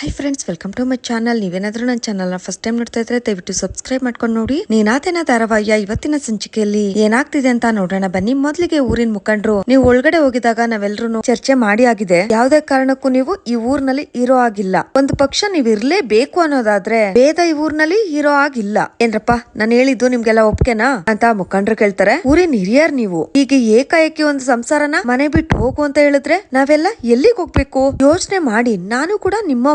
Hi friends welcome to my channel ನೀವೇನಾದ್ರೂ ನನ್ನ ಚಾನಲ್ನ ಫಸ್ಟ್ ಟೈಮ್ ನೋಡ್ತಾ ಇದ್ರೆ ದಯವಿಟ್ಟು ಸಬ್ಸ್ಕ್ರೈಬ್ ಮಾಡ್ಕೊಂಡು ನೋಡಿ. ನೀನಾತೇನ ಧಾರಾವಾಹಿಯ ಇವತ್ತಿನ ಸಂಚಿಕೆಯಲ್ಲಿ ಏನಾಗ್ತಿದೆ ಅಂತ ನೋಡೋಣ. ಬನ್ನಿ, ಮೊದಲಿಗೆ ಊರಿನ ಮುಖಂಡರು. ನೀವು ಒಳಗಡೆ ಹೋಗಿದಾಗ ನಾವೆಲ್ಲರೂ ಚರ್ಚೆ ಮಾಡಿ ಆಗಿದೆ. ಯಾವುದೇ ಕಾರಣಕ್ಕೂ ನೀವು ಈ ಊರ್ನಲ್ಲಿ ಹೀರೋ ಆಗಿಲ್ಲ. ಒಂದು ಪಕ್ಷ ನೀವು ಇರ್ಲೇಬೇಕು ಅನ್ನೋದಾದ್ರೆ ಬೇದ ಈ ಊರಿನಲ್ಲಿ ಹೀರೋ ಆಗಿಲ್ಲ. ಏನ್ರಪ್ಪ, ನಾನು ಹೇಳಿದ್ದು ನಿಮ್ಗೆಲ್ಲ ಒಪ್ಕೆನಾ ಅಂತ ಮುಖಂಡರು ಕೇಳ್ತಾರೆ. ಊರಿನ ಹಿರಿಯರ್ ನೀವು. ಈಗ ಏಕಾಏಕಿ ಒಂದು ಸಂಸಾರನ ಮನೆ ಬಿಟ್ಟು ಹೋಗು ಅಂತ ಹೇಳಿದ್ರೆ ನಾವೆಲ್ಲ ಎಲ್ಲಿಗೆ ಹೋಗ್ಬೇಕು? ಯೋಚನೆ ಮಾಡಿ. ನಾನು ಕೂಡ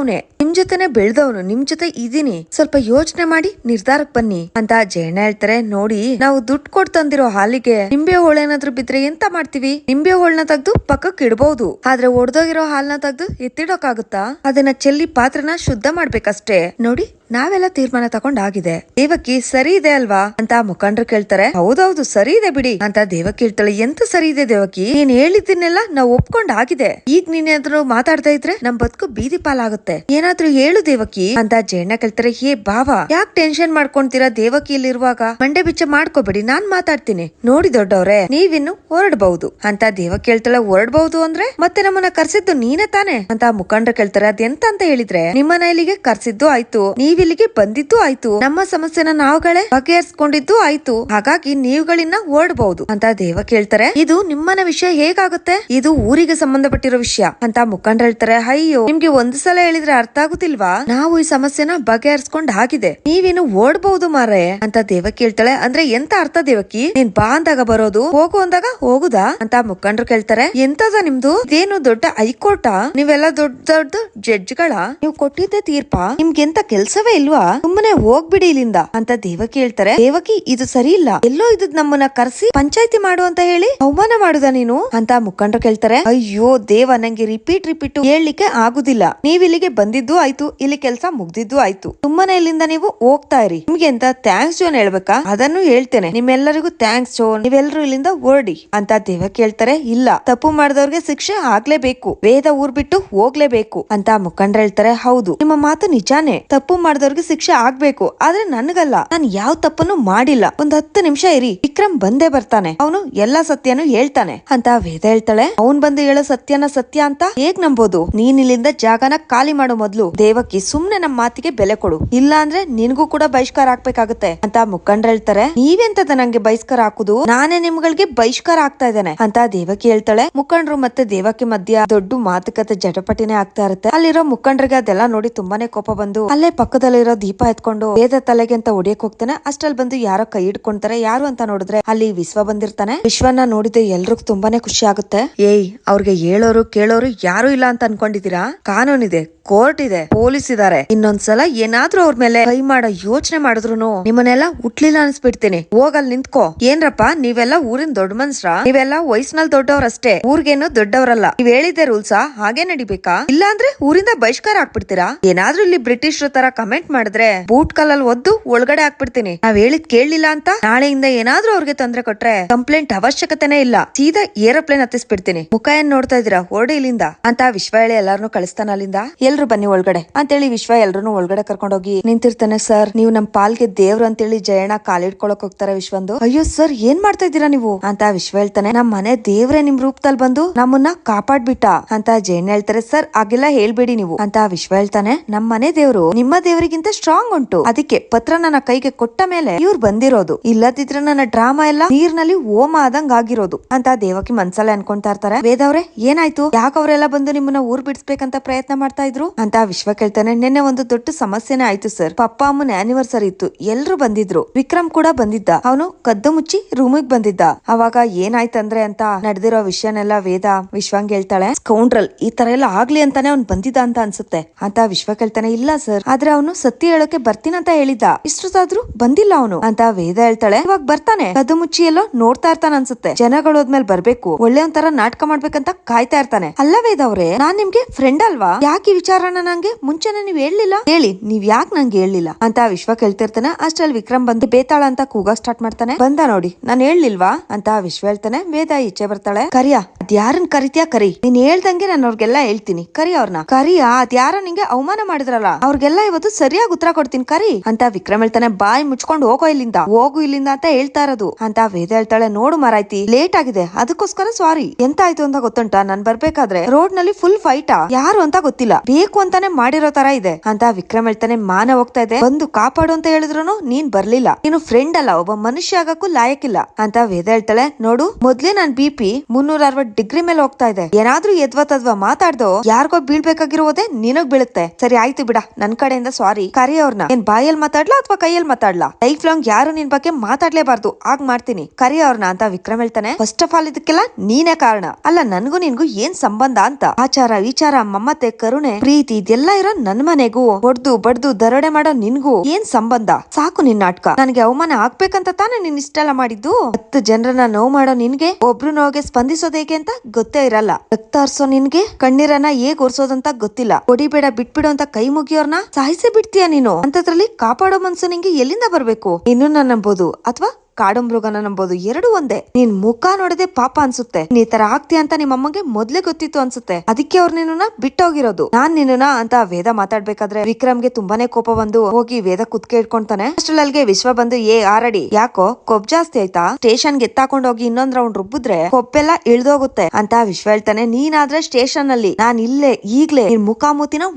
it. ನಿಮ್ ಜೊತೆನೆ ಬೆಳ್ದವನು, ನಿಮ್ ಜೊತೆ ಇದೀನಿ. ಸ್ವಲ್ಪ ಯೋಚನೆ ಮಾಡಿ ನಿರ್ಧಾರಕ್ ಬನ್ನಿ ಅಂತ ಜಯಣ್ಣ ಹೇಳ್ತಾರೆ. ನೋಡಿ, ನಾವು ದುಡ್ಡು ಕೊಟ್ಟು ತಂದಿರೋ ಹಾಲಿಗೆ ನಿಂಬೆ ಹೋಳೇನಾದ್ರೂ ಬಿದ್ರೆ ಎಂತ ಮಾಡ್ತೀವಿ? ನಿಂಬೆ ಹೋಳ್ನ ತೆಗ್ದು ಪಕ್ಕಕ್ಕೆ ಇಡಬಹುದು ಆದ್ರೆ ಒಡ್ದೋಗಿರೋ ಹಾಲ್ನ ತೆಗ್ದು ಎತ್ತಿಡೋಕಾಗುತ್ತಾ? ಅದನ್ನ ಚೆಲ್ಲಿ ಪಾತ್ರನ ಶುದ್ಧ ಮಾಡ್ಬೇಕಷ್ಟೇ. ನೋಡಿ, ನಾವೆಲ್ಲ ತೀರ್ಮಾನ ತಗೊಂಡ್ ಆಗಿದೆ ದೇವಕಿ ಸರಿ ಇದೆ ಅಲ್ವಾ ಅಂತ ಮುಖಂಡರು ಕೇಳ್ತಾರೆ. ಹೌದೌದು, ಸರಿ ಇದೆ ಬಿಡಿ ಅಂತ ದೇವಕಿ ಹೇಳ್ತಾಳೆ ಎಂತ ಸರಿ ಇದೆ ದೇವಕಿ? ನೀನ್ ಹೇಳಿದ್ದನ್ನೆಲ್ಲ ನಾವು ಒಪ್ಕೊಂಡ್ ಆಗಿದೆ. ಈಗ ನೀನೇನಾದ್ರೂ ಮಾತಾಡ್ತಾ ಇದ್ರೆ ನಮ್ ಬದುಕು ಬೀದಿ ಪಾಲಾಗುತ್ತೆ. ಏನಾದ್ರೂ ಹೇಳು ದೇವಕಿ. ಅಂತ ಜಯಣ್ಣ ಕೇಳ್ತಾರೆ ಹೇ ಬಾವ ಯಾಕೆ ಟೆನ್ಷನ್ ಮಾಡ್ಕೊಂತೀರಾ ದೇವಕಿ ಇಲ್ಲಿರುವಾಗ? ಮಂಡೆ ಬಿಚ್ಚ ಮಾಡ್ಕೋಬೇಡಿ, ನಾನ್ ಮಾತಾಡ್ತೀನಿ. ನೋಡಿ ದೊಡ್ಡವ್ರೆ, ನೀವಿನ್ನು ಹೊರಡಬಹುದು ಅಂತ ದೇವ ಕೇಳ್ತಾಳೆ ಹೊರಡಬಹುದು ಅಂದ್ರೆ? ಮತ್ತೆ ನಮ್ಮನ್ನ ಕರ್ಸಿದ್ದು ನೀನೇ ತಾನೆ? ಅಂತ ಮುಖಂಡ್ರ ಕೇಳ್ತಾರೆ, ಅದೆಂತ ಅಂತ ಹೇಳಿದ್ರೆ? ನಿಮ್ಮನ ಇಲ್ಲಿಗೆ ಕರ್ಸಿದ್ದು ಆಯ್ತು ನೀವ್ ಇಲ್ಲಿಗೆ ಬಂದಿದ್ದು ಆಯ್ತು, ನಮ್ಮ ಸಮಸ್ಯೆನ ನಾವುಗಳೇ ಬಗೆಹರಿಸ್ಕೊಂಡಿದ್ದು ಆಯ್ತು, ಹಾಗಾಗಿ ನೀವುಗಳಿನ್ನ ಓಡಬಹುದು ಅಂತ ದೇವ ಕೇಳ್ತಾರೆ, ಇದು ನಿಮ್ಮನ ವಿಷಯ ಹೇಗಾಗುತ್ತೆ? ಇದು ಊರಿಗೆ ಸಂಬಂಧಪಟ್ಟಿರೋ ವಿಷಯ. ಅಂತ ಮುಖಂಡ್ರ ಹೇಳ್ತಾರೆ, ಅಯ್ಯೋ, ನಿಮ್ಗೆ ಒಂದು ಸಲ ಹೇಳಿದ್ರೆ ಅರ್ಥ ಆಗುತ್ತಿಲ್ವಾ ನಾವು ಈ ಸಮಸ್ಯೆನ ಬಗೆಹರಿಸ್ಕೊಂಡ್ ಆಗಿದೆ ನೀವೇನು ಓಡ್ಬಹುದು ಮಾರೇ? ಅಂತ ದೇವಕಿ ಹೇಳ್ತಾಳೆ ಅಂದ್ರೆ ಎಂತ ಅರ್ಥ ದೇವಕಿ ನೀನ್ ಬಾ ಅಂದಾಗ ಬರೋದು, ಹೋಗು ಅಂದಾಗ ಹೋಗುದಾ? ಅಂತ ಮುಖಂಡ್ರು ಕೇಳ್ತಾರೆ. ಎಂತದ ನಿಮ್ದು? ಇದೇನು ದೊಡ್ಡ ಹೈಕೋರ್ಟ? ನೀವೆಲ್ಲ ದೊಡ್ಡ ದೊಡ್ಡ ಜಡ್ಜ್ಗಳ? ನೀವು ಕೊಟ್ಟಿದ್ದೆ ತೀರ್ಪ? ನಿಮ್ಗೆಂತ ಕೆಲ್ಸವೇ ಇಲ್ವಾ? ಸುಮ್ಮನೆ ಹೋಗ್ಬಿಡಿ ಇಲ್ಲಿಂದ, ಅಂತ ದೇವಕಿ ಹೇಳ್ತಾರೆ ದೇವಕಿ, ಇದು ಸರಿ ಇಲ್ಲ. ಎಲ್ಲೋ ಇದು ನಮ್ಮನ್ನ ಕರ್ಸಿ ಪಂಚಾಯತಿ ಮಾಡು ಅಂತ ಹೇಳಿ ಅವಮಾನ ಮಾಡುದ ನೀನು? ಅಂತ ಮುಖಂಡರು ಕೇಳ್ತಾರೆ. ಅಯ್ಯೋ ದೇವ, ನಂಗೆ ರಿಪೀಟ್ ರಿಪೀಟ್ ಹೇಳಲಿಕ್ಕೆ ಆಗುದಿಲ್ಲ. ನೀವ್ ಇಲ್ಲಿಗೆ ಬಂದಿದ್ದು ಆಯ್ತು. ಇಲ್ಲಿ ಕೆಲಸ ಮುಗ್ದಿದ್ದು ಆಯ್ತು. ಸುಮ್ಮನೆ ಇಲ್ಲಿಂದ ನೀವು ಹೋಗ್ತಾ ಇರಿ. ನಿಮ್ಗೆ ಎಂತ ಥ್ಯಾಂಕ್ಸ್ ಜೋನ್ ಹೇಳ್ಬೇಕಾ? ಅದನ್ನು ಹೇಳ್ತೇನೆ. ನಿಮ್ಮೆಲ್ಲರಿಗೂ ಥ್ಯಾಂಕ್ಸ್ ಜೋನ್. ನೀವೆಲ್ಲರೂ ಇಲ್ಲಿಂದ ಹೊರಡಿ ಅಂತ ದೇವ ಕೇಳ್ತಾರೆ. ಇಲ್ಲ. ತಪ್ಪು ಮಾಡಿದವ್ರಿಗೆ ಶಿಕ್ಷೆ ಆಗ್ಲೇಬೇಕು. ವೇದ ಊರ್ ಬಿಟ್ಟು ಹೋಗ್ಲೇಬೇಕು ಅಂತ ಮುಖಂಡ ಹೇಳ್ತಾರೆ. ಹೌದು. ನಿಮ್ಮ ಮಾತು ನಿಜಾನೇ. ತಪ್ಪು ಮಾಡಿದವ್ರಿಗೆ ಶಿಕ್ಷೆ ಆಗ್ಬೇಕು. ಆದ್ರೆ ನನ್ಗಲ್ಲ. ನಾನು ಯಾವ ತಪ್ಪನ್ನು ಮಾಡಿಲ್ಲ. ಒಂದ್ ಹತ್ತು ನಿಮಿಷ ಇರಿ. ವಿಕ್ರಮ್ ಬಂದೇ ಬರ್ತಾನೆ. ಅವನು ಎಲ್ಲಾ ಸತ್ಯನು ಹೇಳ್ತಾನೆ ಅಂತ ವೇದ ಹೇಳ್ತಾಳೆ. ಅವನ್ ಬಂದು ಹೇಳೋ ಸತ್ಯನ ಸತ್ಯ ಅಂತ ಹೇಗ್ ನಂಬೋದು? ನೀನ್ ಇಲ್ಲಿಂದ ಜಾಗನ ಖಾಲಿ ಮಾಡೋ ಮೊದ್ಲು. ದೇವಕಿ ಸುಮ್ನೆ ನಮ್ ಮಾತಿಗೆ ಬೆಲೆ ಕೊಡು. ಇಲ್ಲ ಅಂದ್ರೆ ನಿನ್ಗೂ ಕೂಡ ಬಹಿಷ್ಕಾರ ಹಾಕ್ಬೇಕಾಗುತ್ತೆ ಅಂತ ಮುಖಂಡ್ರ ಹೇಳ್ತಾರೆ. ನೀವೆಂತದ ನಂಗೆ ಬಹಿಷ್ಕಾರ ಹಾಕುದು? ನಾನೇ ನಿಮ್ಗಳಿಗೆ ಬಹಿಷ್ಕಾರ ಆಗ್ತಾ ಇದ್ದೇನೆ ಅಂತ ದೇವಕಿ ಹೇಳ್ತಾಳೆ. ಮುಖಂಡ್ರು ಮತ್ತೆ ದೇವಕಿ ಮಧ್ಯ ದೊಡ್ಡ ಮಾತುಕತೆ ಜಟಪಟಿನೇ ಆಗ್ತಾ ಇರುತ್ತೆ. ಅಲ್ಲಿರೋ ಮುಖಂಡ್ರಿಗೆ ಅದೆಲ್ಲ ನೋಡಿ ತುಂಬಾನೇ ಕೋಪ ಬಂದು ಅಲ್ಲೇ ಪಕ್ಕದಲ್ಲಿರೋ ದೀಪ ಎತ್ಕೊಂಡು ವೇದ ತಲೆಗೆ ಅಂತ ಹೊಡಿಯಕ್ ಹೋಗ್ತಾನೆ. ಅಷ್ಟ್ರಲ್ಲಿ ಬಂದು ಯಾರೋ ಕೈ ಹಿಡ್ಕೊಂತಾರೆ. ಯಾರು ಅಂತ ನೋಡಿದ್ರೆ ಅಲ್ಲಿ ವಿಶ್ವ ಬಂದಿರ್ತಾನೆ. ವಿಶ್ವನ ನೋಡಿದ್ರೆ ಎಲ್ರಿಗೂ ತುಂಬಾನೇ ಖುಷಿ ಆಗುತ್ತೆ. ಏಯ್, ಅವ್ರಿಗೆ ಹೇಳೋರು ಕೇಳೋರು ಯಾರು ಇಲ್ಲ ಅಂತ ಅನ್ಕೊಂಡಿದೀರಾ ಕಾನೂನಿದೆ. ಕೋರ್ಟ್ ಇದೆ, ಪೊಲೀಸ್ ಇದಾರೆ. ಇನ್ನೊಂದ್ಸಲ ಏನಾದ್ರೂ ಅವ್ರ ಮೇಲೆ ಕೈ ಮಾಡೋ ಯೋಚನೆ ಮಾಡಿದ್ರು ನಿಮ್ಮನ್ನೆಲ್ಲ ಹುಟ್ಲಿಲ್ಲ ಅನ್ಸ್ಬಿಡ್ತೀನಿ. ಹೋಗಲ್ ನಿಂತ್ಕೋ. ಏನ್ರಪ್ಪ, ನೀವೆಲ್ಲ ಊರಿನ ದೊಡ್ಡ ಮನ್ಸ್ರ? ನೀವೆಲ್ಲ ವಯಸ್ಸಿನಲ್ಲಿ ದೊಡ್ಡವರಷ್ಟೇ. ಊರ್ಗೇನು ದೊಡ್ಡವರಲ್ಲ. ನೀವ್ ಹೇಳಿದ್ದೆ ರೂಲ್ಸಾ? ಹಾಗೆ ನಡಿಬೇಕಾ? ಇಲ್ಲ ಅಂದ್ರೆ ಊರಿಂದ ಬಹಿಷ್ಕಾರ ಹಾಕ್ಬಿಡ್ತೀರಾ ಏನಾದ್ರೂ ಇಲ್ಲಿ ಬ್ರಿಟಿಷ್ ತರ ಕಮೆಂಟ್ ಮಾಡಿದ್ರೆ ಬೂಟ್ ಕಲ್ಲಲ್ಲಿ ಒದ್ದು ಒಳಗಡೆ ಹಾಕ್ಬಿಡ್ತೀನಿ ನಾವ್ ಹೇಳಿದ್ ಕೇಳಲಿಲ್ಲ ಅಂತ ನಾಳೆಯಿಂದ ಏನಾದ್ರೂ ಅವ್ರಿಗೆ ತೊಂದ್ರೆ ಕೊಟ್ರೆ ಕಂಪ್ಲೇಂಟ್ ಅವಶ್ಯಕತೆನೇ ಇಲ್ಲ. ಸೀದಾ ಏರೋಪ್ಲೇನ್ ಹತ್ತಿಸ್ಬಿಡ್ತೀನಿ. ಮುಖ ಏನ್ ನೋಡ್ತಾ ಇದೀರಾ ಹೊರಡಿ ಇಲ್ಲಿಂದ. ಅಂತ ವಿಶ್ವ ಹೇಳಿ ಎಲ್ಲಾರನು ಕಳಿಸ್ತಾನ ಅಲ್ಲಿಂದ? ಎಲ್ರು ಬನ್ನಿ ಒಳಗಡೆ. ಅಂತೇಳಿ ವಿಶ್ವ ಎಲ್ರು ಒಳಗಡೆ ಕರ್ಕೊಂಡೋಗಿ ನಿಂತಿರ್ತಾನೆ, ಸರ್. ನೀವು ನಮ್ ಪಾಲ್ಗೆ ದೇವ್ರು ಅಂತೇಳಿ ಜಯಣ್ಣ ಕಾಲಿಡ್ಕೊಳಕ್ ಹೋಗ್ತಾರೆ ವಿಶ್ವಂದು. ಅಯ್ಯೋ, ಸರ್, ಏನ್ ಮಾಡ್ತಾ ಇದ್ದೀರಾ ನೀವು? ಅಂತ ವಿಶ್ವ ಹೇಳ್ತಾನೆ, ನಮ್ ಮನೆ ದೇವ್ರೆ ನಿಮ್ ರೂಪದಲ್ಲಿ ಬಂದು ನಮ್ಮನ್ನ ಕಾಪಾಡ್ಬಿಟ್ಟ ಅಂತ ಜಯಣ್ಣ ಹೇಳ್ತಾರೆ, ಸರ್. ಹಾಗೆಲ್ಲ ಹೇಳ್ಬೇಡಿ ನೀವು ಅಂತ ವಿಶ್ವ ಹೇಳ್ತಾನೆ. ನಮ್ ಮನೆ ದೇವ್ರು ನಿಮ್ಮ ದೇವರಿಗಿಂತ ಸ್ಟ್ರಾಂಗ್ ಉಂಟು. ಅದಕ್ಕೆ ಪತ್ರ ನನ್ನ ಕೈಗೆ ಕೊಟ್ಟ ಮೇಲೆ ಇವ್ರು ಬಂದಿರೋದು. ಇಲ್ಲದಿದ್ರೆ ನನ್ನ ಡ್ರಾಮಾ ಎಲ್ಲ ನೀರ್ನಲ್ಲಿ ಓಮ ಆದಂಗ್ ಆಗಿರೋದು ಅಂತ ದೇವಕಿ ಮನ್ಸಲ್ಲೇ ಅನ್ಕೊಂತ ಇರ್ತಾರೆ. ವೇದವ್ರೆ, ಏನಾಯ್ತು? ಯಾಕೆ ಬಂದು ನಿಮ್ಮನ್ನ ಊರ್ ಬಿಡಿಸ್ಬೇಕಂತ ಪ್ರಯತ್ನ ಮಾಡ್ತಾ ಇದ್ರು? ಅಂತ ವಿಶ್ವ ಕೇಳ್ತಾನೆ ನಿನ್ನೆ ಒಂದು ದೊಡ್ಡ ಸಮಸ್ಯೆನೇ ಆಯ್ತು ಸರ್. ಪಪ್ಪ ಅಮ್ಮನ ಆನಿವರ್ಸರಿ ಇತ್ತು. ಎಲ್ರು ಬಂದಿದ್ರು. ವಿಕ್ರಮ್ ಕೂಡ ಬಂದಿದ್ದ. ಅವನು ಕದ್ದು ಮುಚ್ಚಿ ರೂಮಿಗ್ ಬಂದಿದ್ದ. ಅವಾಗ ಏನಾಯ್ತಂದ್ರೆ ಅಂತ ನಡೆದಿರೋ ವಿಷಯನೆಲ್ಲ ವೇದ ವಿಶ್ವಂಗ್ ಹೇಳ್ತಾಳೆ. ಸ್ಕೌಂಡ್ರಲ್ ಈ ತರ ಎಲ್ಲ ಆಗ್ಲಿ ಅಂತಾನೆ ಅವ್ನ್ ಬಂದಿದ್ದ ಅಂತ ಅನ್ಸುತ್ತೆ. ಅಂತ ವಿಶ್ವ ಕೇಳ್ತಾನೆ ಇಲ್ಲ ಸರ್. ಆದ್ರೆ ಅವನು ಸತ್ಯ ಹೇಳೋಕೆ ಬರ್ತೀನಂತ ಹೇಳಿದ್ದ. ಇಷ್ಟೊತ್ತಾದ್ರೂ ಬಂದಿಲ್ಲ ಅವನು ಅಂತ ವೇದ ಹೇಳ್ತಾಳೆ. ಇವಾಗ ಬರ್ತಾನೆ. ಕದ್ದು ಮುಚ್ಚಿ ಎಲ್ಲೋ ನೋಡ್ತಾ ಇರ್ತಾನೆ ಅನ್ಸುತ್ತೆ. ಜನಗಳು ಹೋದ್ಮೇಲೆ ಬರ್ಬೇಕು. ಒಳ್ಳೆ ಒಂಥರ ನಾಟಕ ಮಾಡ್ಬೇಕಂತ ಕಾಯ್ತಾ ಇರ್ತಾನೆ. ಅಲ್ಲ ವೇದ ಅವ್ರೆ, ನಾನ್ ನಿಮ್ಗೆ ಫ್ರೆಂಡ್ ಅಲ್ವಾ? ಯಾಕೆ ವಿಚಾರನ ನಂಗೆ ಮುಂಚೆನೆ ನೀವ್ ಹೇಳಲಿಲ್ಲ? ಹೇಳಿ, ನೀವ್ ಯಾಕೆ ನಂಗೆ ಹೇಳಲಿಲ್ಲ? ಅಂತ ವಿಶ್ವ ಕೇಳ್ತಿರ್ತಾನೆ, ಅಷ್ಟ್ರಲ್ಲಿ ವಿಕ್ರಮ್ ಬಂದು ಬೇತಾಳ ಅಂತ ಕೂಗ ಸ್ಟಾರ್ಟ್ ಮಾಡ್ತಾನೆ. ಬಂದ ನೋಡಿ, ನಾನು ಹೇಳಲಿಲ್ವಾ? ಅಂತ ವಿಶ್ವ ಹೇಳ್ತಾನೆ, ವೇದ ಈಚೆ ಬರ್ತಾಳೆ. ಕರಿಯ ಅದ್ಯಾರನ್ ಕರಿತ್ಯಾ ಕರಿ? ನೀನ್ ಹೇಳ್ದಂಗೆ ನಾನು ಅವ್ರಿಗೆಲ್ಲ ಹೇಳ್ತೀನಿ. ಕರಿ ಅವ್ರನ್ನ ಕರಿಯ ಅದ್ಯಾರ ನಿಂಗೆ ಅವಮಾನ ಮಾಡಿದ್ರಲ್ಲ? ಅವ್ರಿಗೆಲ್ಲ ಇವತ್ತು ಸರಿಯಾಗಿ ಉತ್ತರ ಕೊಡ್ತೀನಿ. ಕರಿ. ಅಂತ ವಿಕ್ರಮ್ ಹೇಳ್ತಾನೆ ಬಾಯಿ ಮುಚ್ಕೊಂಡು ಹೋಗೋ ಇಲ್ಲಿಂದ. ಹೋಗು ಇಲ್ಲಿಂದ ಅಂತ ಹೇಳ್ತಾ ಇರೋದು. ಅಂತ ವೇದ ಹೇಳ್ತಾಳೆ, ನೋಡು ಮಾರಾಯ್ತಿ, ಲೇಟ್ ಆಗಿದೆ. ಅದಕ್ಕೋಸ್ಕರ ಸಾರಿ ಎಂತ ಆಯ್ತು ಅಂತ ಗೊತ್ತುಂಟ? ನಾನ್ ಬರ್ಬೇಕಾದ್ರೆ ರೋಡ್ನಲ್ಲಿ ಫುಲ್ ಫೈಟಾ ಯಾರು ಅಂತ ಗೊತ್ತಿಲ್ಲ. ಬೇಕು ಅಂತಾನೆ ಮಾಡಿರೋ ತರ ಇದೆ. ಅಂತ ವಿಕ್ರಮ್ ಹೇಳ್ತಾನೆ ಮಾನ ಹೋಗ್ತಾ ಇದೆ. ಬಂದು ಕಾಪಾಡು ಅಂತ ಹೇಳಿದ್ರು ನೀನ್ ಬರ್ಲಿಲ್ಲ. ನೀನು ಫ್ರೆಂಡ್ ಅಲ್ಲ. ಒಬ್ಬ ಮನುಷ್ಯ ಆಗಕ್ಕೂ ಲಾಯಕ್ಕಿಲ್ಲ. ಅಂತ ವೇದ ಹೇಳ್ತಾಳೆ, ನೋಡು, ಮೊದ್ಲೇ ನಾನ್ ಬಿ ಪಿ ಮುನ್ನೂರ ಅರವತ್ ಡಿಗ್ರಿ ಮೇಲೆ ಹೋಗ್ತಾ ಇದೆ. ಏನಾದ್ರೂ ಎದ್ವ ತದ್ವಾ ಮಾತಾಡ್ದೋ ಯಾರಿಗೋ ಬೀಳ್ಬೇಕಾಗಿರೋದೇ ನಿನಗ್ ಬೀಳುತ್ತೆ. ಸರಿ, ಆಯ್ತು ಬಿಡ. ನನ್ ಕಡೆಯಿಂದ ಸಾರಿ ಕರಿ ಅವ್ರನ್ನ ಏನ್ ಬಾಯಲ್ಲಿ ಮಾತಾಡ್ಲಾ ಅಥವಾ ಕೈಯಲ್ಲಿ ಮಾತಾಡ್ಲಾ? ಲೈಫ್ ಲಾಂಗ್ ಯಾರು ನಿನ್ ಬಗ್ಗೆ ಮಾತಾಡ್ಲೇಬಾರ್ದು. ಆಗ್ ಮಾಡ್ತೀನಿ. ಕರಿ ಅವ್ರನ್ನ ಅಂತ ವಿಕ್ರಮ್ ಹೇಳ್ತಾನೆ. ಫಸ್ಟ್ ಆಫ್ ಆಲ್ ಇದಕ್ಕೆಲ್ಲ ನೀನೇ ಕಾರಣ. ಅಲ್ಲ, ನನ್ಗೂ ನಿನ್ಗೂ ಏನ್ ಸಂಬಂಧ ಅಂತ? ಆಚಾರ, ವಿಚಾರ ಮಮ್ಮತೆ ಕರುಣೆ, ಪ್ರೀತಿ, ಇದೆಲ್ಲ ಇರೋ ನನ್ ಮನೆಗೂ, ಹೊಡ್ದು, ಬಡ್ದು, ದರೋಡೆ ಮಾಡೋ ನಿನ್ಗೂ ಏನ್ ಸಂಬಂಧ? ಸಾಕು ನಿನ್ ನಾಟಕ. ನನಗೆ ಅವಮಾನ ಆಗ್ಬೇಕಂತ ತಾನೇ ನೀನ್ ಇಷ್ಟೆಲ್ಲ ಮಾಡಿದ್ದು? ಹತ್ತು ಜನರನ್ನ ನೋವು ಮಾಡೋ ನಿನ್ಗೆ? ಒಬ್ರು ನೋವಿಗೆ ಸ್ಪಂದಿಸೋದು ಹೇಗೆ ಅಂತ ಗೊತ್ತೇ ಇರಲ್ಲ. ರಕ್ತ ಹರ್ಸೋ ನಿನ್ಗೆ? ಕಣ್ಣೀರನ್ನ ಹೇಗ್ ಒರ್ಸೋದಂತ ಗೊತ್ತಿಲ್ಲ. ಹೊಡಿಬೇಡ ಬಿಟ್ಬಿಡೋ ಅಂತ ಕೈ ಮುಗಿಯೋರ್ನ ಸಾಯಿಸಿ ಬಿಡ್ತೀಯ ನೀನು? ಅಂತದ್ರಲ್ಲಿ ಕಾಪಾಡೋ ಮನ್ಸು ನಿಂಗೆ ಎಲ್ಲಿಂದ ಬರ್ಬೇಕು? ಇನ್ನು ನಂಬೋದು ಅಥವಾ ಕಾಡು ಮೃಗನ ನಂಬೋದು ಎರಡು ಒಂದೇ. ನೀನ್ ಮುಖ ನೋಡದೆ ಪಾಪ ಅನ್ಸುತ್ತೆ. ನೀ ತರ ಆಗ್ತೀಯ ಅಂತ ನಿಮ್ಮ ಅಮ್ಮಗೆ ಮೊದ್ಲೇ ಗೊತ್ತಿತ್ತು ಅನ್ಸುತ್ತೆ. ಅದಕ್ಕೆ ಅವ್ರು ನಿನ್ನ ಬಿಟ್ಟೋಗಿರೋದು. ನಾನ್ ನಿನ್ನ ಅಂತ ವೇದ ಮಾತಾಡ್ಬೇಕಾದ್ರೆ ವಿಕ್ರಮ್ಗೆ ತುಂಬಾನೇ ಕೋಪ ಬಂದು ಹೋಗಿ ವೇದ ಕುತ್ಕೆ ಇಟ್ಕೊಂತಾನೆ ಅಷ್ಟ್ರಲ್ಲಿಗೆ ವಿಶ್ವ ಬಂದು, ಏ, ಆರಡಿ, ಯಾಕೋ ಕೊಬ್ ಜಾಸ್ತಿ ಆಯ್ತಾ? ಸ್ಟೇಷನ್ ಎತ್ತಾಕೊಂಡ್ ಹೋಗಿ ಇನ್ನೊಂದ್ ರೌಂಡ್ ರುಬ್ಬಿದ್ರೆ ಕೊಬ್ಬೆಲ್ಲ ಇಳ್ದೋಗುತ್ತೆ ಅಂತ ವಿಶ್ವ ಹೇಳ್ತಾನೆ. ನೀನಾದ್ರೆ ಸ್ಟೇಷನ್ ಅಲ್ಲಿ ನಾನ್ ಇಲ್ಲೇ, ಈಗ್ಲೇ ನಿನ್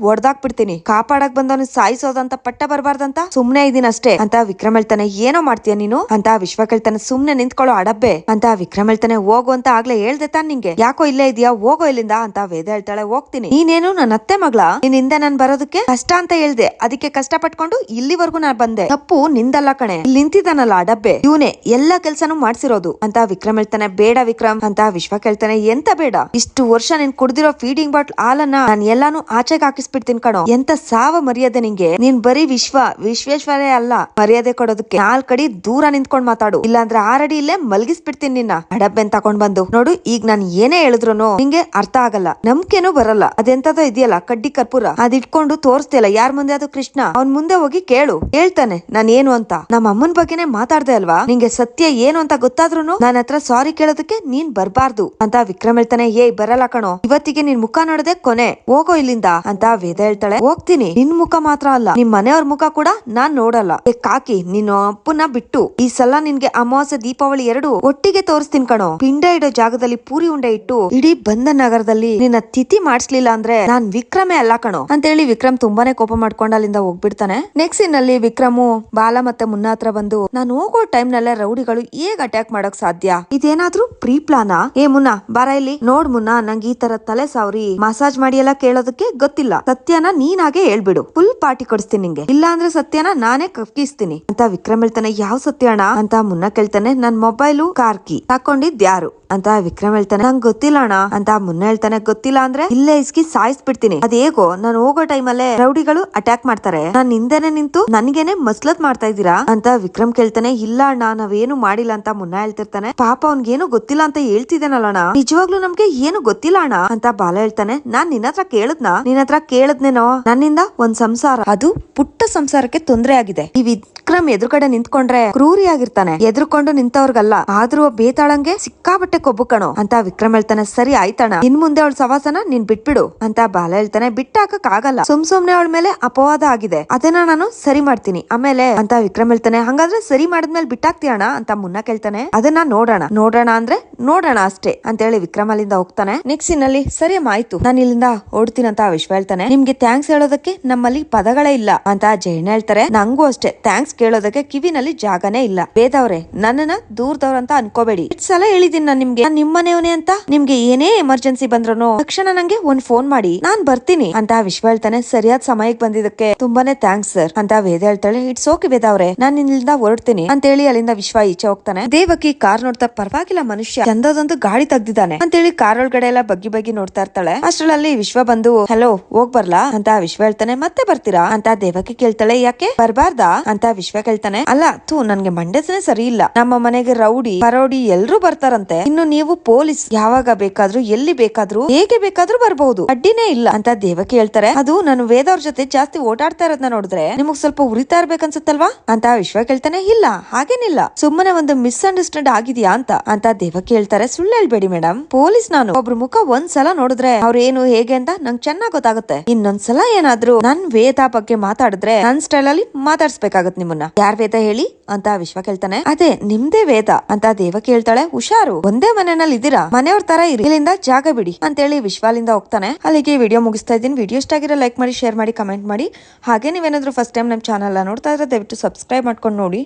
ಒಡ್ದಾಕ್ ಬಿಡ್ತೀನಿ ಕಾಪಾಡಕ್ ಬಂದವನು ಸಾಯಿಸೋದಂತ, ಪಟ್ಟ ಬರ್ಬಾರ್ದಂತ ಸುಮ್ನೆ ಇದೀನಷ್ಟೇ ಅಂತ ವಿಕ್ರಮ್ ಹೇಳ್ತಾನೆ. ಏನೋ ಮಾಡ್ತೀಯ ನೀನು? ಅಂತ ವಿಶ್ವ ಕೇಳ್ತಾನೆ ಸುಮ್ನೆ ನಿಂತ್ಕೊಳ್ಳೋ ಅಡಬ್ಬೆ ಅಂತ ವಿಕ್ರಮ್ ಹೇಳ್ತಾನೆ ಹೋಗು ಅಂತ ಆಗ್ಲೇ ಹೇಳ್ದೆ ತಾನ್ ನಿಂಗೆ. ಯಾಕೋ ಇಲ್ಲೇ ಇದೆಯಾ? ಹೋಗೋ ಇಲ್ಲಿಂದ ಅಂತ ವೇದ ಹೇಳ್ತಾಳೆ, ಹೋಗ್ತೀನಿ. ನೀನೇನು ನನ್ನ ಅತ್ತೆ ಮಗಳ? ನಿನ್ ಹಿಂದೆ ನಾನ್ ಬರೋದಕ್ಕೆ? ಕಷ್ಟ ಅಂತ ಹೇಳ್ದೆ. ಅದಕ್ಕೆ ಕಷ್ಟ ಪಟ್ಕೊಂಡು ಇಲ್ಲಿವರೆಗೂ ನಾ ಬಂದೆ. ತಪ್ಪು ನಿಂದಲ್ಲ ಕಣೆ. ಇಲ್ಲಿ ನಿಂತಿದ್ದಾನಲ್ಲ ಅಡಬ್ಬೆ ಡಬ್ಬೆ ಇವನೇ ಎಲ್ಲಾ ಕೆಲ್ಸನೂ ಮಾಡ್ಸಿರೋದು. ಅಂತ ವಿಕ್ರಮ್ ಹೇಳ್ತಾನೆ ಬೇಡ ವಿಕ್ರಮ್. ಅಂತ ವಿಶ್ವ ಕೇಳ್ತಾನೆ ಎಂತ ಬೇಡ? ಇಷ್ಟು ವರ್ಷ ನೀನ್ ಕುಡ್ದಿರೋ ಫೀಡಿಂಗ್ ಬಾಟ್ಲ್ ಹಾಲನ್ನ ನಾನ್ ಎಲ್ಲಾನು ಆಚೆಗೆ ಹಾಕಿಸ್ಬಿಡ್ತೀನಿ ಕಣೋ. ಎಂತ ಸಾವ ಮರ್ಯಾದೆ ನಿಂಗೆ? ನೀನ್ ಬರೀ ವಿಶ್ವ, ವಿಶ್ವೇಶ್ವರೇ ಅಲ್ಲ, ಮರ್ಯಾದೆ ಕೊಡೋದಕ್ಕೆ. ನಾಲ್ಕಡಿ ದೂರ ನಿಂತ್ಕೊಂಡ್ ಮಾತಾಡು ಇಲ್ಲಾಂದ್ರೆ ಆರಡಿ ಇಲ್ಲೇ ಮಲಗಿಸ್ಬಿಡ್ತೀನಿ ನಿನ್ನ. ಹಡಬ್ಬೆನ್ ತಕೊಂಡ್ ಬಂದು ನೋಡು, ಈಗ ನಾನ್ ಏನೇ ಹೇಳಿದ್ರು ನಿಂಗೆ ಅರ್ಥ ಆಗಲ್ಲ. ನಂಬಿಕೆನೂ ಬರಲ್ಲ. ಅದೆಂತದೋ ಇದೆಯಲ್ಲ, ಕಡ್ಡಿ ಕರ್ಪೂರ. ಅದ್ ಇಟ್ಕೊಂಡು ತೋರಿಸ್ತಿಯಲ್ಲ, ಯಾರ್ ಮುಂದೆ ಅದು ಕೃಷ್ಣ? ಅವ್ನ್ ಮುಂದೆ ಹೋಗಿ ಕೇಳು. ಹೇಳ್ತಾನೆ, ನಾನ್ ಏನು ಅಂತ. ನಮ್ಮ ಅಮ್ಮನ್ ಬಗ್ಗೆನೆ ಮಾತಾಡ್ದೆ ಅಲ್ವಾ? ನಿಂಗೆ ಸತ್ಯ ಏನು ಅಂತ ಗೊತ್ತಾದ್ರು ನನ್ನ ಹತ್ರ ಸಾರಿ ಕೇಳೋದಕ್ಕೆ ನೀನ್ ಬರ್ಬಾರ್ದು. ಅಂತ ವಿಕ್ರಮ್ ಹೇಳ್ತಾನೆ, ಏಯ್, ಬರಲ್ಲ ಕಣೋ. ಇವತ್ತಿಗೆ ನಿನ್ ಮುಖ ನೋಡದೆ ಕೊನೆ. ಹೋಗೋ ಇಲ್ಲಿಂದ. ಅಂತ ವೇದ ಹೇಳ್ತಾಳೆ, ಹೋಗ್ತೀನಿ. ನಿನ್ ಮುಖ ಮಾತ್ರ ಅಲ್ಲ. ನಿಮ್ ಮನೆಯವ್ರ ಮುಖ ಕೂಡ ನಾನ್ ನೋಡಲ್ಲ. ಕಾಕಿ ನಿನ್ನ ಅಪ್ಪನ ಬಿಟ್ಟು ಈ ಸಲ ನಿನ್ಗೆ ಅಮಾವಾಸ್ಯೆ ದೀಪಾವಳಿ ಎರಡು ಒಟ್ಟಿಗೆ ತೋರಿಸ್ತೀನಿ ಕಣೋ. ಪಿಂಡ ಇಡೋ ಜಾಗದಲ್ಲಿ ಪೂರಿ ಉಂಡೆ ಇಟ್ಟು ಇಡೀ ಬಂದ ನಗರದಲ್ಲಿ ನಿನ್ನ ತಿಥಿ ಮಾಡಿಸ್ಲಿಲ್ಲ ಅಂದ್ರೆ ನಾನ್ ವಿಕ್ರಮೇ ಅಲ್ಲ ಕಣೋ. ಅಂತ ಹೇಳಿ ವಿಕ್ರಮ್ ತುಂಬಾನೇ ಕೋಪ ಮಾಡ್ಕೊಂಡು ಅಲ್ಲಿಂದ ಹೋಗ್ಬಿಡ್ತಾನೆ. ನೆಕ್ಸ್ಟ್ ಸೀನ್ ಅಲ್ಲಿ ವಿಕ್ರಮು ಬಾಲ ಮತ್ತೆ ಮುನ್ನ ಹತ್ರ ಬಂದು, ನಾನು ಹೋಗೋ ಟೈಮ್ ನಲ್ಲೇ ರೌಡಿಗಳು ಹೇಗ್ ಅಟ್ಯಾಕ್ ಮಾಡಕ್ ಸಾಧ್ಯ? ಇದೇನಾದ್ರೂ ಪ್ರೀ ಪ್ಲಾನಾ ಏ ಮುನ್ನ, ಬಾರ ಇಲ್ಲಿ. ನೋಡ್ ಮುನ್ನ, ನಂಗೆ ಈ ತರ ತಲೆ ಸಾವ್ರಿ. ಮಸಾಜ್ ಮಾಡಿ ಎಲ್ಲ ಕೇಳೋದಕ್ಕೆ ಗೊತ್ತಿಲ್ಲ. ಸತ್ಯನ ನೀನಾಗೆ ಹೇಳ್ಬಿಡು. ಫುಲ್ ಪಾರ್ಟಿ ಕೊಡಿಸ್ತೀನಿ ನಿಂಗೆ. ಇಲ್ಲ ಅಂದ್ರೆ ಸತ್ಯನ ನಾನೇ ಕಕ್ಕಿಸ್ತೀನಿ. ಅಂತ ವಿಕ್ರಮ್ ಹೇಳ್ತಾನೆ, ಯಾವ ಸತ್ಯ ಅಣ್ಣ? ಅಂತ ಮುನ್ನ ಕೇಳ್ತಾನೆ, ನನ್ ಮೊಬೈಲು ಕಾರ್ ಕಿ ತಕೊಂಡಿದ್ ಯಾರು? ಅಂತ ವಿಕ್ರಮ್ ಹೇಳ್ತಾನೆ, ನಂಗೆ ಗೊತ್ತಿಲ್ಲ ಅಣ್ಣ. ಅಂತ ಮುನ್ನ ಹೇಳ್ತಾನೆ, ಗೊತ್ತಿಲ್ಲ ಅಂದ್ರೆ ಇಲ್ಲೇ ಇಸ್ಕಿ ಸಾಯಿಸ್ಬಿಡ್ತೀನಿ. ಅದ್ ಹೇಗೋ, ನಾನು ಹೋಗೋ ಟೈಮಲ್ಲೇ ರೌಡಿಗಳು ಅಟ್ಯಾಕ್ ಮಾಡ್ತಾರೆ. ನಾನ್ ಹಿಂದೆನೆ ನಿಂತು ನನ್ಗೇನೆ ಮಸ್ಲತ್ ಮಾಡ್ತಾ ಇದ್ದೀರಾ? ಅಂತ ವಿಕ್ರಮ್ ಕೇಳ್ತಾನೆ, ಇಲ್ಲ ಅಣ್ಣ, ನಾವೇನು ಮಾಡಿಲ್ಲ ಅಂತ ಮುನ್ನ ಹೇಳ್ತಿರ್ತಾನೆ, ಪಾಪ ಅವ್ನ್ಗೇನು ಗೊತ್ತಿಲ್ಲ ಅಂತ ಹೇಳ್ತಿದ್ದೇನಲ್ಲ ಅಣ್ಣ. ನಿಜವಾಗ್ಲೂ ನಮ್ಗೆ ಏನು ಗೊತ್ತಿಲ್ಲ ಅಣ್ಣ? ಅಂತ ಬಾಲ ಹೇಳ್ತಾನೆ, ನಾನ್ ನಿನ್ನ ಹತ್ರ ಕೇಳದ್ನ? ನಿನ್ನ ಹತ್ರ ಕೇಳದ್ನೇನೋ? ನನ್ನಿಂದ ಒಂದ್ ಸಂಸಾರ. ಅದು ಪುಟ್ಟ ಸಂಸಾರಕ್ಕೆ ತೊಂದರೆ ಆಗಿದೆ. ಈ ವಿಕ್ರಮ್ ಎದುರುಗಡೆ ನಿಂತ್ಕೊಂಡ್ರೆ ಕ್ರೂರಿ ಆಗಿರ್ತಾನೆ ಎದುರ್ಕೊಂಡು ನಿಂತವ್ರಿಗಲ್ಲ. ಆದ್ರೂ ಬೇತಾಳಂಗೆ ಸಿಕ್ಕಾಬಟ್ಟೆ ಕೊಬ್ಬು ಕಣೋ. ಅಂತ ವಿಕ್ರಮ್ ಹೇಳ್ತಾನೆ, ಸರಿ ಆಯ್ತಣ ಇನ್ ಮುಂದೆ ಅವಳ ಸವಾಸನ ನೀನ್ ಬಿಟ್ಬಿಡು. ಅಂತ ಬಾಲ ಹೇಳ್ತಾನೆ, ಬಿಟ್ಟಾಕಕ್ ಆಗಲ್ಲ. ಸುಮ್ ಸುಮ್ನೆ ಅವಳ ಮೇಲೆ ಅಪವಾದ ಆಗಿದೆ. ಅದನ್ನ ನಾನು ಸರಿ ಮಾಡ್ತೀನಿ. ಆಮೇಲೆ, ಅಂತ ವಿಕ್ರಮ್ ಹೇಳ್ತಾನೆ, ಹಂಗಾದ್ರೆ ಸರಿ ಮಾಡಿದ್ಮೇಲೆ ಬಿಟ್ಟಾಕ್ತಿಯಣ ಅಂತ ಮುನ್ನ ಕೇಳ್ತಾನೆ, ಅದನ್ನ ನೋಡೋಣ. ನೋಡೋಣ ಅಂದ್ರೆ ನೋಡೋಣ ಅಷ್ಟೇ. ಅಂತ ಹೇಳಿ ವಿಕ್ರಮ್ ಅಲ್ಲಿಂದ ಹೋಗ್ತಾನೆ. ನೆಕ್ಸ್ಟ್ನಲ್ಲಿ ಸರಿ ಆಯ್ತು. ನಾನು ಇಲ್ಲಿಂದ ಓಡ್ತೀನಿ ಅಂತ ವಿಶ್ವ ಹೇಳ್ತಾನೆ. ನಿಮ್ಗೆ ಥ್ಯಾಂಕ್ಸ್ ಹೇಳೋದಕ್ಕೆ ನಮ್ಮಲ್ಲಿ ಪದಗಳೇ ಇಲ್ಲ. ಅಂತ ಜೈನ್ ಹೇಳ್ತಾರೆ. ನಂಗೂ ಅಷ್ಟೇ. ಥ್ಯಾಂಕ್ಸ್ ಕೇಳೋದಕ್ಕೆ ಕಿವಿನಲ್ಲಿ ಜಾಗನೇ ಇಲ್ಲ. ಬೇದವ್ರೆ ನನ್ನನ್ನ ದೂರದವ್ರಂತ ಅನ್ಕೋಬೇಡಿ. ಇಟ್ ಸಲ ಹೇಳಿದೀನಿ ನಾನು ನಿಮ್ಗೆ. ನಿಮ್ ನಿಮ್ಮನೆಯವನೇ ಅಂತ ನಿಮ್ಗೆ ಏನೇ ಎಮರ್ಜೆನ್ಸಿ ಬಂದ್ರು ತಕ್ಷಣ ನಂಗೆ ಒಂದ್ ಫೋನ್ ಮಾಡಿ. ನಾನ್ ಬರ್ತೀನಿ ಅಂತ ವಿಶ್ವ ಹೇಳ್ತಾನೆ. ಸರಿಯಾದ ಸಮಯಕ್ಕೆ ಬಂದಿದ್ದಕ್ಕೆ ತುಂಬಾನೇ ಥ್ಯಾಂಕ್ಸ್ ಸರ್ ಅಂತ ವೇದ ಹೇಳ್ತಾಳೆ. ಇಟ್ಸ್ ಓಕೆ ವೇದ ಅವ್ರೆ, ನಾನ್ ಇಲ್ಲಿಂದ ಹೊರಡ್ತೀನಿ ಅಂತ ಹೇಳಿ ಅಲ್ಲಿಂದ ವಿಶ್ವ ಈಚೆ ಹೋಗ್ತಾನೆ. ದೇವಕಿ ಕಾರ್ ನೋಡ್ತಾ ಪರವಾಗಿಲ್ಲ ಮನುಷ್ಯ. ಚಂದದೊಂದು ಗಾಡಿ ತೆಗ್ದಿದ್ದಾನೆ ಅಂತ ಹೇಳಿ ಕಾರ್ ಒಳಗಡೆ ಎಲ್ಲ ಬಗ್ಗಿ ಬಗ್ಗಿ ನೋಡ್ತಾ ಇರ್ತಾಳೆ. ಅಷ್ಟರಲ್ಲಿ ವಿಶ್ವ ಬಂದು ಹಲೋ ಹೋಗ್ ಬರ್ಲಾ? ಅಂತ ವಿಶ್ವ ಹೇಳ್ತಾನೆ. ಮತ್ತೆ ಬರ್ತೀರಾ? ಅಂತ ದೇವಕಿ ಕೇಳ್ತಾಳೆ. ಯಾಕೆ? ಬರ್ಬಾರ್ದಾ? ಅಂತ ವಿಶ್ವ ಕೇಳ್ತಾನೆ. ಅಲ್ಲ ತೂ ನನ್ಗೆ ಮಂಡ್ಯಸನೆ ಸರಿ ಇಲ್ಲ ನಮ್ಮ ಮನೆಗೆ ರೌಡಿ, ಪರೌಡಿ ಎಲ್ರೂ ಬರ್ತಾರಂತೆ. ಇನ್ನು ನೀವು ಪೊಲೀಸ್ ಯಾವಾಗ ಬೇಕಾದ್ರೂ, ಎಲ್ಲಿ ಬೇಕಾದ್ರೂ, ಹೇಗೆ ಬೇಕಾದ್ರೂ ಬರಬಹುದು ಅಡ್ಡಿನೇ ಇಲ್ಲ ಅಂತ ದೇವಕಿ ಹೇಳ್ತಾರೆ. ಅದು ನಾನು ವೇದ ಅವ್ರ ಜೊತೆ ಜಾಸ್ತಿ ಓಡಾಡ್ತಾ ಇರೋದನ್ನ ನೋಡಿದ್ರೆ ನಿಮಗ್ ಸ್ವಲ್ಪ ಉರಿತಾ ಇರ್ಬೇಕನ್ಸುತ್ತಲ್ವಾ ಅಂತ ವಿಶ್ವ ಕೇಳ್ತಾನೆ ಇಲ್ಲ. ಹಾಗೇನಿಲ್ಲ ಸುಮ್ಮನೆ ಒಂದು ಮಿಸ್ಅಂಡರ್ಸ್ಟ್ಯಾಂಡ್ ಆಗಿದ್ಯಾ ಅಂತ ಅಂತ ದೇವಕಿ ಹೇಳ್ತಾರೆ. ಸುಳ್ಳು ಹೇಳ್ಬೇಡಿ ಮೇಡಮ್ ಪೊಲೀಸ್ ನಾನು. ಒಬ್ರು ಮುಖ ಒಂದ್ಸಲ ನೋಡಿದ್ರೆ ಅವ್ರೇನು ಹೇಗೆ ಅಂತ ನಂಗೆ ಚೆನ್ನಾಗ್ ಗೊತ್ತಾಗುತ್ತೆ. ಇನ್ನೊಂದ್ಸಲ ಏನಾದ್ರೂ ನನ್ ವೇದ ಬಗ್ಗೆ ಮಾತಾಡಿದ್ರೆ ನನ್ ಸ್ಟೈಲ್ ಅಲ್ಲಿ ಮಾತಾಡ್ಸ್ಬೇಕಾಗತ್ತೆ ನಿಮ್ಮನ್ನ. ಯಾರ್ ವೇದ ಹೇಳಿ? ಅಂತ ವಿಶ್ವ ಕೇಳ್ತಾನೆ. ಹೇಳ್ತಾನೆ, ಅದೇ, ನಿಮ್ದೇ ವೇದ ಅಂತ ದೇವ ಕೇಳ್ತಾಳೆ. ಹುಷಾರು, ಒಂದೇ ಮನೆಯಲ್ಲಿ ಇದೀರಾ ಮನೆಯವ್ರ ತರ ಇರಿ. ಇಲ್ಲಿಂದ ಜಾಗ ಬಿಡಿ ಅಂತೇಳಿ ವಿಶ್ವಾಲಿಂದ ಹೋಗ್ತಾನೆ. ಅಲ್ಲಿಗೆ ವಿಡಿಯೋ ಮುಗಿಸ್ತಾ ಇದ್ದೀನಿ. ವಿಡಿಯೋ ಇಷ್ಟ ಆಗಿರೋ ಲೈಕ್ ಮಾಡಿ ಶೇರ್ ಮಾಡಿ ಕಮೆಂಟ್ ಮಾಡಿ. ಹಾಗೆ ನೀವೇನಾದ್ರೂ ಫಸ್ಟ್ ಟೈಮ್ ನಮ್ಮ ಚಾನಲ್ ನೋಡ್ತಾ ಇದ್ರೆ ದಯವಿಟ್ಟು ಸಬ್ಸ್ಕ್ರೈಬ್ ಮಾಡ್ಕೊಂಡು ನೋಡಿ.